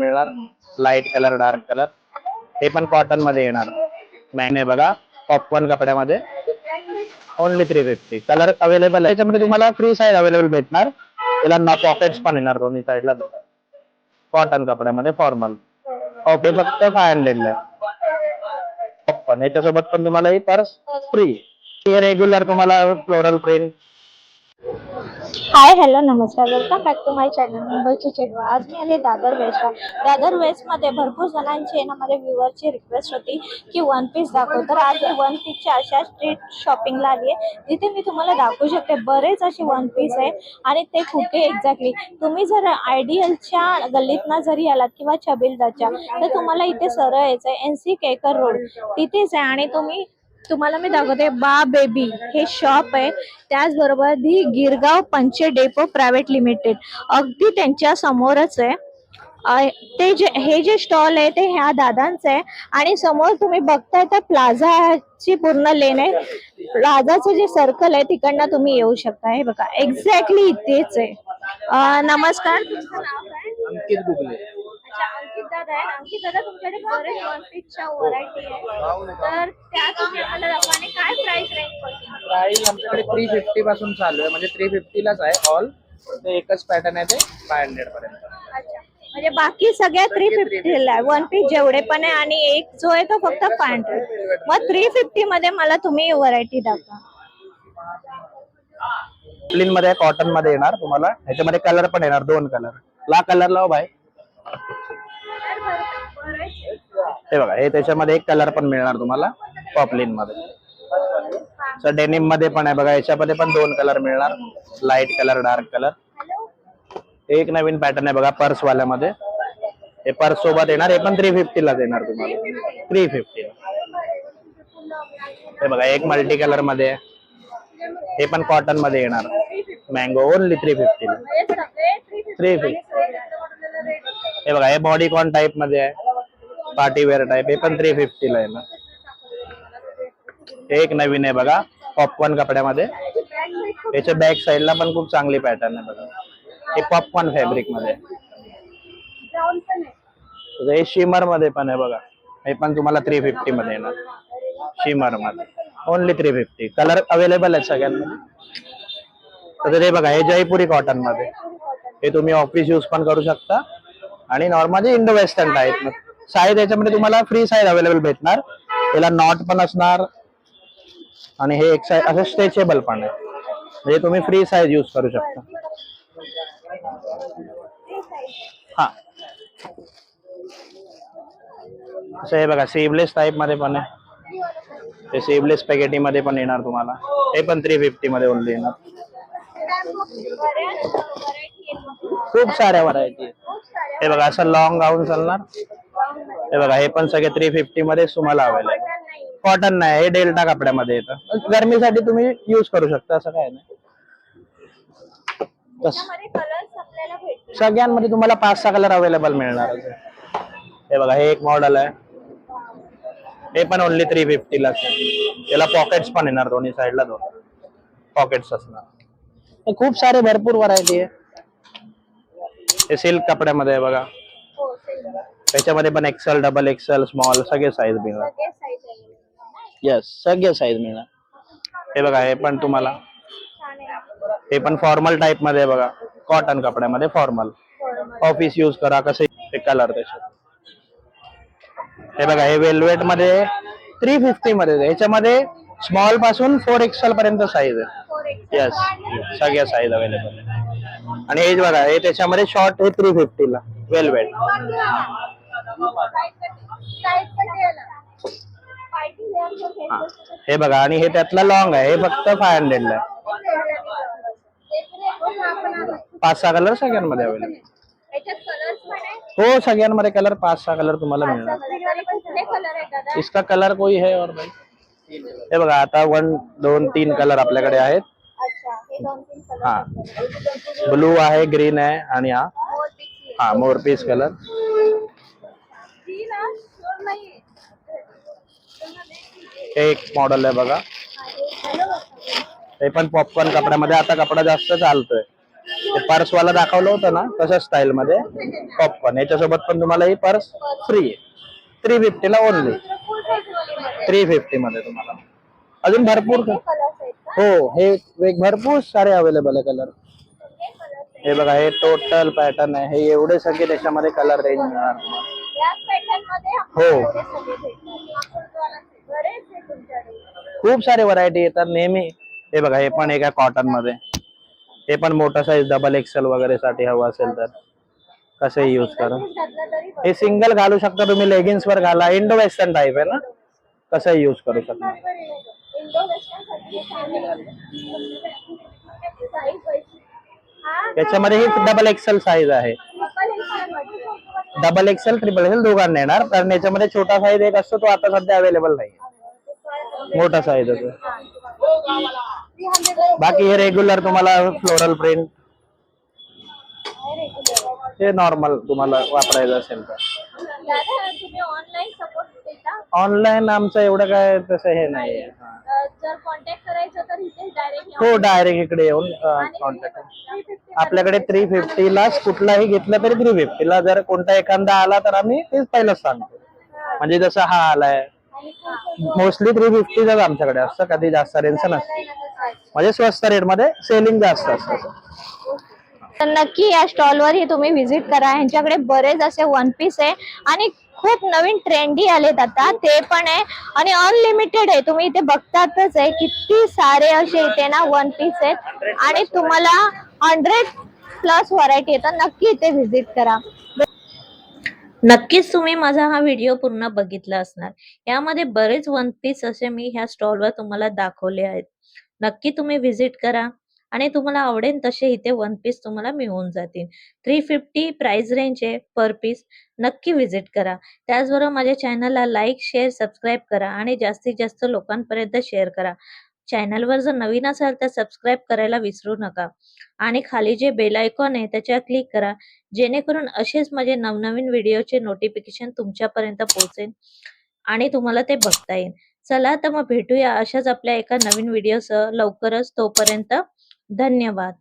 मिळणार. Light colour dark colour हे पण कॉटनमध्ये येणार. मॅने बघा. पॉपकॉर्न कपड्यामध्ये. Only three fifty colour available आहे. त्याच्यामध्ये तुम्हाला फ्री साईज अवेलेबल भेटणार. त्याला ना पॉकेट्स पण येणार दोन्ही साईडला कॉटन कपड्यामध्ये फॉर्मल ओके फक्त फाय हंड्रेडला पण याच्यासोबत पण तुम्हाला ही पर्स फ्री हे रेग्युलर तुम्हाला फ्लोरल प्रिंट हाय हॅलो नमस्कार. Welcome back to my channel मुंबईची चेडवा आज मी आले दादर वेस्टला दादर वेस्टमध्ये भरपूर जणांची ना माझ्या व्ह्युअरची रिक्वेस्ट होती की वन पीस दाखव. तर आज मी वन पीसच्या अशा स्ट्रीट शॉपिंगला आली आहे जिथे मी तुम्हाला दाखवू शकते बरेच असे वन पीस आहे आणि ते कुठे एक्झॅक्टली तुम्ही जर आयडियलच्या गल्लीतनं जरी आलात किंवा छबिलदाच्या तर तुम्हाला इथे सरळ यायचं आहे एन सी केकर रोड तिथेच आहे आणि तुम्ही तुम्हाला मी दाखवते. बा बेबी हे शॉप आहे. त्याचबरोबर दी गिरगाव पंचे डेपो प्रायव्हेट लिमिटेड. अगदी त्यांच्या समोरच आहे. ते जे हे जे स्टॉल आहे ते ह्या दादांचं आहे. आणि समोर तुम्ही बघताय तर प्लाझाची पूर्ण लेन आहे. प्लाझाचं जे सर्कल आहे तिकडनं तुम्ही येऊ शकता. हे बघा एक्झॅक्टली इथेच आहे. नमस्कार. तुमचं नाव काय? अंकित गुगले अच्छा अंकित दादा आहे. अंकित दादा तुमच्याकडे बरेच वन पीसच्या व्हरायटी आहे. तर त्या तुम्ही मला दाखवा आणि काय प्राइस रेंज आमच्याकडे थ्री फिफ्टी पासून चालू आहे. म्हणजे थ्री फिफ्टीलाच आहे ऑल ते एकच पॅटर्न आहे ते फाय हंड्रेड पर्यंत. अच्छा. म्हणजे बाकी सगळ्या थ्री फिफ्टीला आहे. वन पीस जेवढे पण आहे आणि एक जो आहे तो फक्त फाय हंड्रेड मग थ्री फिफ्टी मध्ये मला तुम्ही व्हरायटी दाखवा. प्लेन मध्ये कॉटनमध्ये येणार तुम्हाला. ह्याच्यामध्ये कलर पण येणार दोन कलर ला कलर लाव भाई. हे बघा हे त्याच्यामध्ये एक कलर पण मिळणार तुम्हाला पॉपलिनमध्ये. सर डेनिममध्ये पण आहे बघा याच्यामध्ये पण दोन कलर मिळणार. लाइट कलर डार्क कलर एक नवीन पॅटर्न आहे बघा पर्स वाल्यामध्ये. हे पर्स सोबत येणार हे पण थ्री फिफ्टीलाच येणार तुम्हाला. थ्री फिफ्टी हे बघा एक मल्टी कलरमध्ये हे पण कॉटनमध्ये येणार. Mango only three fifty three fifty हे बघा हे बॉडीकॉन टाईपमध्ये आहे. पार्टी वेअर टाईप हे पण थ्री फिफ्टीला आहे ना. हे एक नवीन आहे बघा पॉपकॉर्न कपड्यामध्ये. याच्या बॅक साईडला पण खूप चांगली पॅटर्न आहे बघा. हे पॉपकॉर्न फॅब्रिकमध्ये हे शिमरमध्ये पण आहे बघा. हे पण तुम्हाला थ्री फिफ्टी मध्ये येणार. शिमरमध्ये. Only three fifty colour available आहेत सगळ्यांमध्ये. तर हे बघा हे जयपुरी कॉटनमध्ये. हे तुम्ही ऑफिस यूज पण करू शकता. आणि normally Indo western type size याच्यामध्ये तुम्हाला फ्री साईज अवेलेबल भेटणार. त्याला नॉट पण असणार. आणि हे एक साईज असं स्ट्रेचेबल पण आहे. म्हणजे तुम्ही फ्री साईज यूज करू शकता. हा. असं हे बघा सेवलेस टाईपमध्ये पण आहे. हे सेवलेस पॅकेटी मध्ये पण येणार तुम्हाला. हे पण थ्री फिफ्टी मध्ये ओनली येणार. खूप साऱ्या व्हरायटी हे बघा असं लॉंग गाऊन चालणार. हे बघा हे पण सगळे थ्री फिफ्टी मध्ये तुम्हाला अवेलेबल कॉटन नाही हे डेल्टा कपड्यामध्ये येतं. गरमीसाठी तुम्ही युज करू शकता असं काय नाही. तस- कलर्स आपल्याला भेटतील. सगळ्यांमध्ये तुम्हाला पाच सहा कलर अवेलेबल मिळणार. हे बघा हे एक मॉडेल आहे. हे पण ओनली थ्री फिफ्टीला याला पॉकेट्स पण येणार दोन्ही साईडला दोन. पॉकेट्स असणार. हे खूप सारे भरपूर व्हरायटी आहे. हे सिल्क कपड्यामध्ये आहे बघा. हो त्याच्यामध्ये पण एक्सेल डबल एक्सेल स्मॉल सगळे साईज मिळणार. येस सगळे साईज मिळणार. हे बघा हे पण तुम्हाला. हे पण फॉर्मल टाईपमध्ये बघा. कॉटन कपड्यामध्ये फॉर्मल ऑफिस यूज करा कसे हे कलर त्याच्यात हे बघा हे वेल्वेटमध्ये थ्री फिफ्टी मध्ये. ह्याच्यामध्ये स्मॉलपासून फोर एक्सेल पर्यंत साईज आहे. येस सगळ्या साईज अवेलेबल आहे आणि हे बघा हे त्याच्यामध्ये शॉर्ट हे थ्री फिफ्टीला वेलवेट हे. बघा आणि हे त्यातला लॉंग आहे हे फक्त फाय हंड्रेडला आहे. पाच सहा कलर सगळ्यांमध्ये अवेलेबल हो सगळ्यांमध्ये कलर पाच सहा कलर तुम्हाला मिळणार. इसका कलर कोई है और भाई? हे बघा आता वन दोन तीन कलर आपल्याकडे आहेत. हा. ब्लू आहे ग्रीन आहे आणि हा. हा मोर पीस कलर हे एक मॉडेल आहे बघा. ते पण पॉपकॉर्न कपड्यामध्ये. आता कपडा जास्त चालतोय. पर्स वाला दाखवलं होतं ना तसं स्टाईल मध्ये. पॉपकॉर्न याच्यासोबत पण तुम्हाला ही पर्स फ्री आहे. थ्री फिफ्टीला ओनली थ्री फिफ्टी मध्ये तुम्हाला. अजून भरपूर का हो हे वेग भरपूर सारे अवेलेबल आहे कलर हे बघा हे टोटल पॅटर्न आहे. हे एवढे सगळे त्याच्यामध्ये कलर रेंज मिळणार हो. खूप सारे व्हरायटी येतात. नेहमी हे बघा हे पण एका कॉटनमध्ये. हे पण मोठा साईज डबल एक्सेल वगैरे साठी हवं असेल तर. कसे यूज करा. हे सिंगल घालू शकता तुम्ही लेगिन्स वर घाला. इंडो वेस्टर्न टाईप आहे ना? कसं यूज करू शकता? व्हायची हा याच्यामध्ये ही डबल एक्सेल साईज आहे. डबल एक्सेल ट्रिपल एक्सेल दोघांना येणार. कारण याच्यामध्ये छोटा साईज एक असतो तो आता सध्या अवेलेबल नाही मोठा साईज असतो बाकी हे रेग्युलर तुम्हाला फ्लोरल प्रिंट हे नॉर्मल तुम्हाला वापरायचं असेल तर. ऑनलाईन आमचं एवढं काय तसं हे नाही हो डायरेक्ट इकडे येऊन कॉन्टॅक्ट आपल्याकडे थ्री फिफ्टीला कुठलाही घेतलं तरी थ्री फिफ्टीला जर कोणता एखादा आला तर आम्ही तेच पहिलंच सांगतो. म्हणजे जसं हा आलाय. मोस्टली थ्री फिफ्टीचाच आमच्याकडे असतं कधी जास्त रेंज नसतं. म्हणजे स्वस्त रेटमध्ये सेलिंग जास्त असतं. तर नक्की या स्टॉलवरही तुम्ही व्हिजिट करा. यांच्याकडे बरेच असे वन पीस आहे. आणि खूप नवीन ट्रेंडी आलेत आता. ते पण आहे. आणि अनलिमिटेड आहे. तुम्ही इथे बघतातच आहे. किती सारे असे इथे ना वन पीस आहेत. आणि तुम्हाला हंड्रेड प्लस व्हरायटी येतात. नक्की इथे व्हिजिट करा. नक्कीच तुम्ही माझा हा व्हिडिओ पूर्ण बघितला असणार. यामध्ये बरेच वन पीस असे मी ह्या स्टॉलवर तुम्हाला दाखवले आहेत. नक्की तुम्ही व्हिजिट करा. आणि तुम्हाला आवडेल तसे इथे वन पीस तुम्हाला मिळून जातील. थ्री फिफ्टी प्राइस रेंज आहे पर पीस नक्की व्हिजिट करा. त्याचबरोबर माझ्या चॅनलला लाईक शेअर सबस्क्राईब करा आणि जास्तीत जास्त लोकांपर्यंत शेअर करा. चॅनलवर जर नवीन असाल तर सबस्क्राईब करायला विसरू नका. आणि खाली जे बेल आयकॉन आहे त्याच्यावर क्लिक करा. जेणेकरून असेच माझे नवनवीन व्हिडिओचे नोटिफिकेशन तुमच्यापर्यंत पोहोचेल आणि तुम्हाला ते बघता येईल. चला तर मग भेटूया अशाच आपल्या एका नवीन व्हिडिओसह लवकरच तोपर्यंत. धन्यवाद.